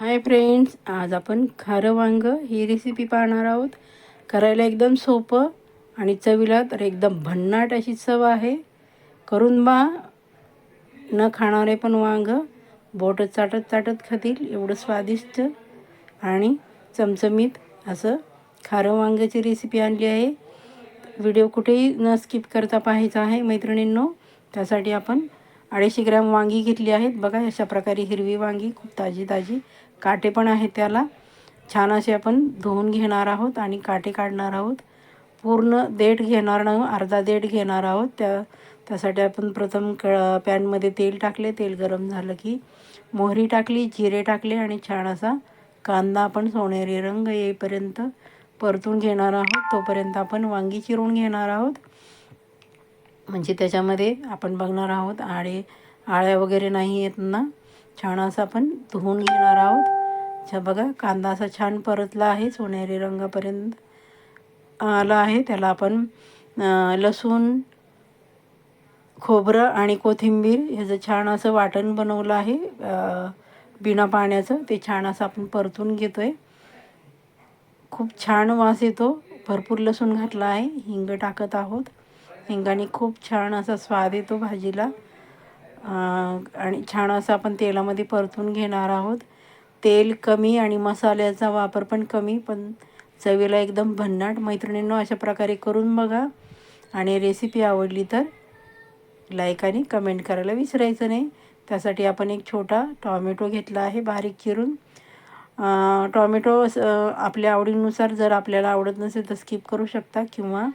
Hi friends आज आपण खारं वांग ही रेसिपी पाहणार आहोत. करायला एकदम सोपं आणि चवीला तर एकदम भन्नाट अशी चव आहे. करून बा न खाणारे पण वांग. बोट चाटत चाटत खातील एवढं स्वादिष्ट. आणि चमचमीत असं खारं वांग्याची रेसिपी आणली आहे. व्हिडिओ कुठेही न स्किप करता पाहायचा आहे मैत्रिणींनो. त्यासाठी आपण अडीचशे ग्रॅम वांगी घेतली आहेत. बघा अशा प्रकारे हिरवी वांगी खूप ताजी ताजी काटे पण आहेत त्याला. छान असे आपण धुवून घेणार आहोत आणि काटे काढणार आहोत. पूर्ण देठ घेणार नाही अर्धा देठ घेणार आहोत. त्या त्यासाठी आपण प्रथम क पॅनमध्ये तेल टाकले. तेल गरम झालं की मोहरी टाकली जिरे टाकले आणि छान असा कांदा आपण सोनेरी रंग येईपर्यंत परतून घेणार आहोत. तोपर्यंत आपण वांगी चिरून घेणार आहोत. म्हणजे त्याच्यामध्ये आपण बघणार आहोत आळे आळ्या वगैरे नाही येत ना. छान असं आपण धुवून घेणार आहोत. अच्छा बघा कांदा असा छान परतला आहे सोनेरी रंगापर्यंत आला आहे. त्याला आपण लसूण खोबरं आणि कोथिंबीर ह्याचं छान असं वाटण बनवलं आहे. बिना पाण्याचं ते छान असं आपण परतून घेतो आहे खूप छान वास येतो. भरपूर लसूण घातला आहे. हिंग टाकत आहोत. हिंगाने खूप छान असा स्वाद येतो भाजीला. आणि छान असं आपण तेलामध्ये परतून घेणार आहोत. तेल कमी आणि मसाल्याचा वापर पण कमी पण चवीला एकदम भन्नाट. मैत्रिणींनो अशा प्रकारे करून बघा. आणि रेसिपी आवडली तर लाईक आणि कमेंट करायला विसरायचं नाही. त्यासाठी आपण एक छोटा टॉमॅटो घेतला आहे बारीक चिरून. टॉमॅटो आपल्या आवडीनुसार जर आपल्याला आवडत नसेल तर स्किप करू शकता किंवा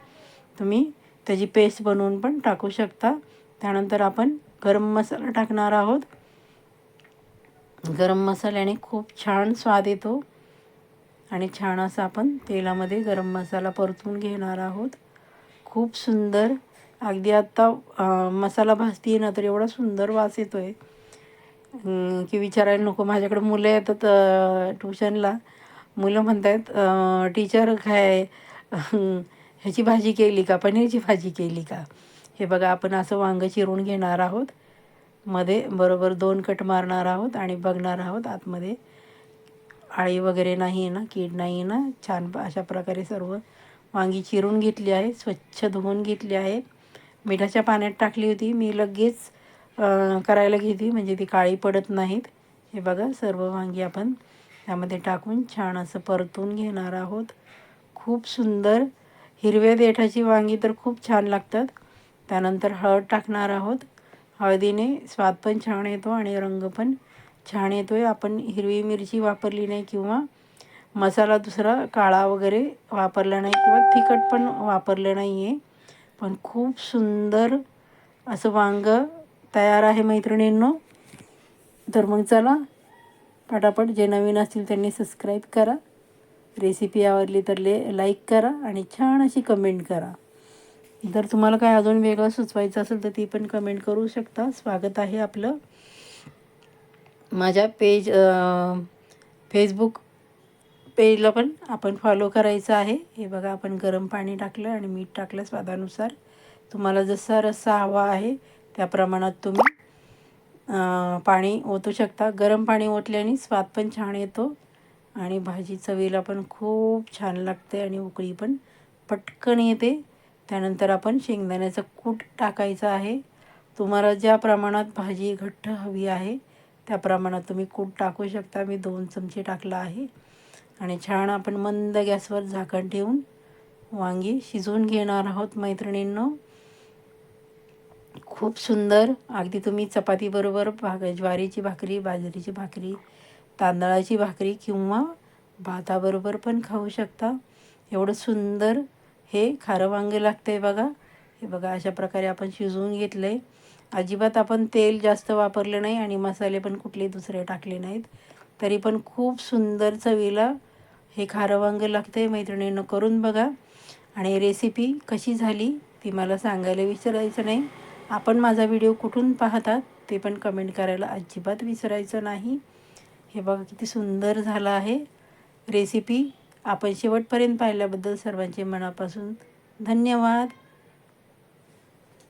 तुम्ही त्याची पेस्ट बनवून पण टाकू शकता. त्यानंतर आपण गरम मसाला टाकणार आहोत. गरम मसाल्याने खूप छान स्वाद येतो. आणि छान असं आपण तेलामध्ये गरम मसाला परतून घेणार आहोत. खूप सुंदर अगदी आत्ता मसाला भाजती ना तर एवढा सुंदर वास येतो आहे की विचारायला नको माझ्याकडे मुलं येतात ट्युशनला. मुलं म्हणत आहेत टीचर काय ह्याची भाजी केली का? पनीरची भाजी केली का? हे बघा आपण असं वांगं चिरून घेणार आहोत. मध्ये बरोबर दोन कट मारणार आहोत आणि बघणार आहोत आतमध्ये. आळी वगैरे नाही आहे ना कीड नाही आहे ना. छान अशा प्रकारे सर्व वांगी चिरून घेतली आहे स्वच्छ धुवून घेतली आहे. मिठाच्या पाण्यात टाकली होती. मी लगेच करायला घेतली म्हणजे ती काळी पडत नाहीत. हे बघा सर्व वांगी आपण त्यामध्ये टाकून छान असं परतून घेणार आहोत. खूप सुंदर हिरव्या देठाची वांगी तर खूप छान लागतात. त्यानंतर हळद टाकणार आहोत. हळदीने स्वाद पण छान येतो आणि रंग पण छान येतो आहे आपण हिरवी मिरची वापरली नाही किंवा मसाला दुसरा काळा वगैरे वापरला नाही किंवा तिखट पण वापरलं नाही आहे पण खूप सुंदर असं वांग तयार आहे मैत्रिणींनो. तर मग चला पटापट जे नवीन असतील त्यांनी सबस्क्राईब करा. रेसिपी आवडली तर ले लाईक करा आणि छान अशी कमेंट करा. जर तुम्हाला काय अजून वेगळं सुचवायचं असेल तर ती पण कमेंट करू शकता. स्वागत आहे आपलं. माझ्या पेज फेसबुक पेजला पण आपण फॉलो करायचं आहे. हे बघा आपण गरम पाणी टाकलं आणि मीठ टाकलं स्वादानुसार. तुम्हाला जसा रस्सा हवा आहे त्या प्रमाणात तुम्ही पाणी ओतू शकता. गरम पाणी ओतल्याने स्वाद पण छान येतो आणि भाजी चवीला पण खूप छान लागते आणि उकळी पण पटकन येते. त्यानंतर आपण शेंगदाण्याचं कूट टाकायचं आहे. तुम्हाला ज्या प्रमाणात भाजी घट्ट हवी आहे त्या प्रमाणात तुम्ही कूट टाकू शकता. मी दोन चमचे टाकला आहे. आणि छान आपण मंद गॅसवर झाकण ठेवून वांगी शिजवून घेणार आहोत मैत्रिणींनो. खूप सुंदर. अगदी तुम्ही चपातीबरोबर भाग ज्वारीची भाकरी बाजरीची भाकरी तांदळाची भाकरी किंवा भाताबरोबर पण खाऊ शकता. एवढं सुंदर हे खारं वांगे लागतं आहे बघा. हे बघा अशा प्रकारे आपण शिजवून घेतलं आहे अजिबात आपण तेल जास्त वापरलं नाही आणि मसाले पण कुठले दुसरे टाकले नाहीत. तरी पण खूप सुंदर चवीला हे खारं वांगं लागतं आहे मैत्रिणीनं करून बघा. आणि रेसिपी कशी झाली ती मला सांगायला विसरायचं नाही. आपण माझा व्हिडिओ कुठून पाहतात ते पण कमेंट करायला अजिबात विसरायचं नाही. हे बघा किती सुंदर झालं आहे रेसिपी. आपण शेवटपर्यंत पाहिल्याबद्दल सर्वांचे मनापासून धन्यवाद.